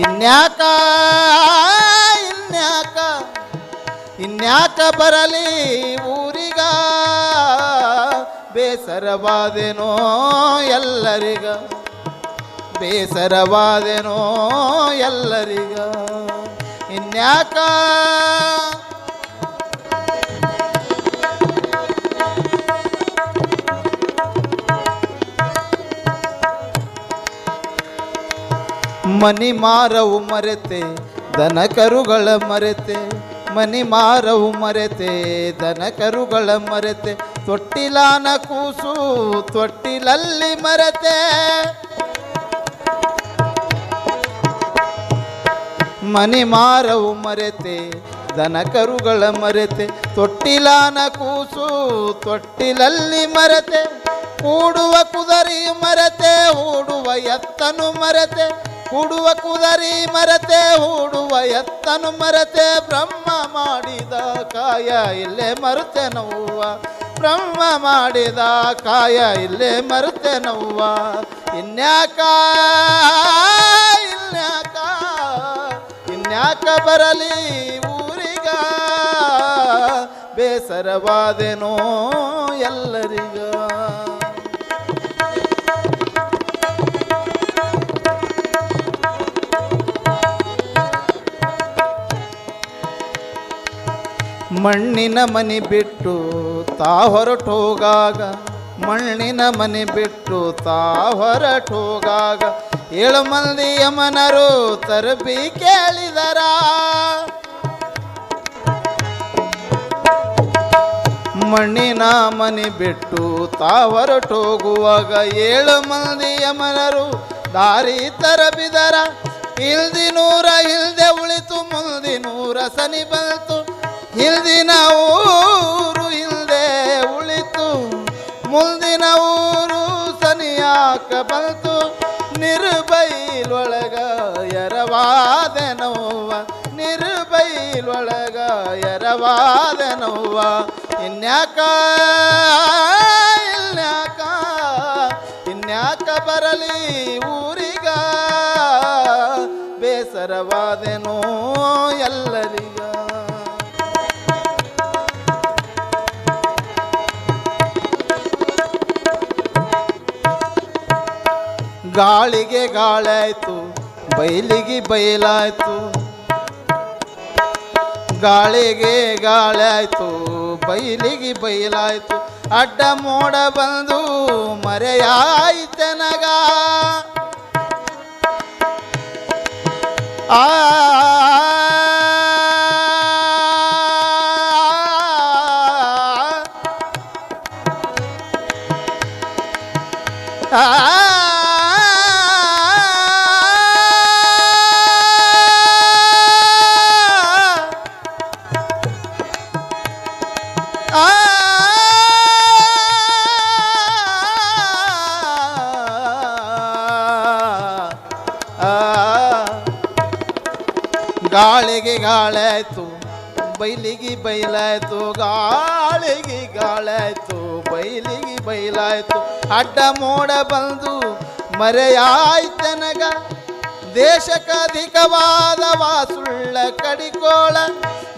ಇನ್ಯಾಕ ಇನ್ಯಾಕ ಇನ್ಯಾಕ ಬರಲಿ ಊರಿಗ? ಬೇಸರವಾದೆನೋ ಎಲ್ಲರಿಗ? ಬೇಸರವಾದೆನೋ ಎಲ್ಲರಿಗ? ಇನ್ಯಾಕ ಮನಿ ಮಾರವು ಮರೆತೆ ದನ ಕರುಗಳ ಮರೆತೆ. ಮನಿ ಮಾರವು ಮರೆತೆ ದನ ಕರುಗಳ ಮರೆತೆ. ತೊಟ್ಟಿಲಾನ ಕೂಸು, ತೊಟ್ಟಿಲಲ್ಲಿ ಮರೆತೆ. ಮನಿ ಮಾರವು ಮರೆತೆ ದನ ಕರುಗಳ ಮರೆತೆ. ತೊಟ್ಟಿಲಾನ ಕೂಸು, ತೊಟ್ಟಿಲಲ್ಲಿ ಮರೆತೆ. ಕೂಡುವ ಕುದರಿ ಮರೆತೆ, ಓಡುವ ಎತ್ತನು ಮರೆತೆ. ಕೂಡುವ ಕುದರಿ ಮರತೆ, ಹೂಡುವ ಎತ್ತನು ಮರತೆ, ಬ್ರಹ್ಮ ಮಾಡಿದ ಕಾಯ ಇಲ್ಲೇ ಮರುತೆ ನೋವ. ಬ್ರಹ್ಮ ಮಾಡಿದ ಕಾಯ ಇಲ್ಲೇ ಮರುತೆ ನೋವ. ಇನ್ಯಾಕ ಇನ್ಯಾಕ ಇನ್ಯಾಕ ಬರಲಿ ಊರಿಗ. ಬೇಸರವಾದೆನೋ ಎಲ್ಲರಿಗ. ಮಣ್ಣಿನ ಮನೆ ಬಿಟ್ಟು ತಾ ಹೊರಟೋಗಾಗ, ಮಣ್ಣಿನ ಮನೆ ಬಿಟ್ಟು ತಾ ಹೊರಟೋಗಾಗ, ಏಳು ಮಂದಿ ಯಮನರು ತರಬಿ ಕೇಳಿದರ. ಮಣ್ಣಿನ ಮನೆ ಬಿಟ್ಟು ತಾ ಹೊರಟೋಗುವಾಗ ಏಳು ಮಂದಿ ಯಮನರು ದಾರಿ ತರಬಿದರ. ಇಲ್ದಿ ನೂರ ಇಲ್ದೆ ಉಳಿತು ಮುಂದಿ ನೂರ ಸನಿ ಬಂತು ಇಲ್ದಿನ ಊರು ಹಿಂದೆ ಉಳಿತು, ಮುಂದಿನ ಊರು ಸನಿಯಾಕ ಬಂತು. ನಿರ್ಬೈಲೊಳಗ ಎರವಾದ ನೋವ ನಿರ್ಬೈಲೊಳಗ ಎರವಾದ ನೋವ ಇನ್ಯಾಕ ಇನ್ಯಾಕ ಇನ್ಯಾಕ ಬರಲಿ ಊರಿಗ? ಬೇಸರವಾದೆನೋ ಎಲ್ಲರಿಗ. ಗಾಳಿಗೆ ಗಾಳಾಯ್ತು ಬೈಲಿಗೆ ಬಯಲಾಯ್ತು ಗಾಳಿಗೆ ಗಾಳಾಯ್ತು ಬೈಲಿಗೆ ಬಯಲಾಯ್ತು ಅಡ್ಡ ಮೋಡ ಬಂದು ಮರೆಯಾಯ್ತನಗ ಆ ಗಾಳಿಗೆ ಗಾಳಾಯ್ತು, ಬೈಲಿಗೆ ಬೈಲಾಯ್ತು, ಗಾಳಿಗೆ ಗಾಳಾಯ್ತು, ಬೈಲಿಗೆ ಬೈಲಾಯ್ತು. ಅಡ್ಡ ಮೋಡ ಬಂದು ಮರೆಯಾಯ್ತನಗ ದೇಶಕಧಿಕವಾದ ವಾಸುಳ್ಳ ಕಡಿಕೋಳ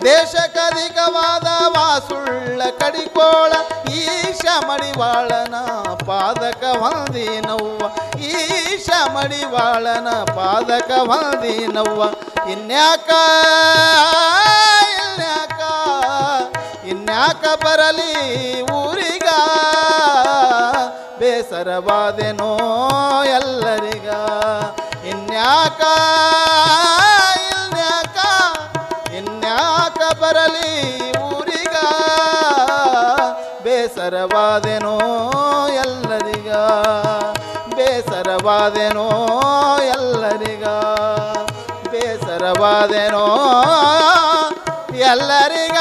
ದೇಶಕಧಿಕವಾದ ವಾಸುಳ್ಳ ಕಡಿಕೋಳ, ಈಶ ಮಡಿವಾಳನ ಪಾದಕ ಹೊಂದಿನವ್ವ, ಈಶ ಮಡಿವಾಳನ ಪಾದಕ ಹೊಂದಿನವ್ವ. ಇನ್ಯಾಕ? ಇನ್ಯಾಕ? ಇನ್ಯಾಕ ಬರಲಿ ಊರಿಗ? ಬೇಸರವಾದೆನೋ ಎಲ್ಲರಿಗ? ಇನ್ಯಾಕ? ಇನ್ಯಾಕ? ಇನ್ಯಾಕ ಬರಲಿ ಊರಿಗ? ಬೇಸರವಾದೆನೋ ಎಲ್ಲರಿಗ? ಬೇಸರವಾದೆನೋ ಎಲ್ಲರಿಗ? ಬೇಸರವಾದೆನೋ ಎಲ್ಲರಿಗ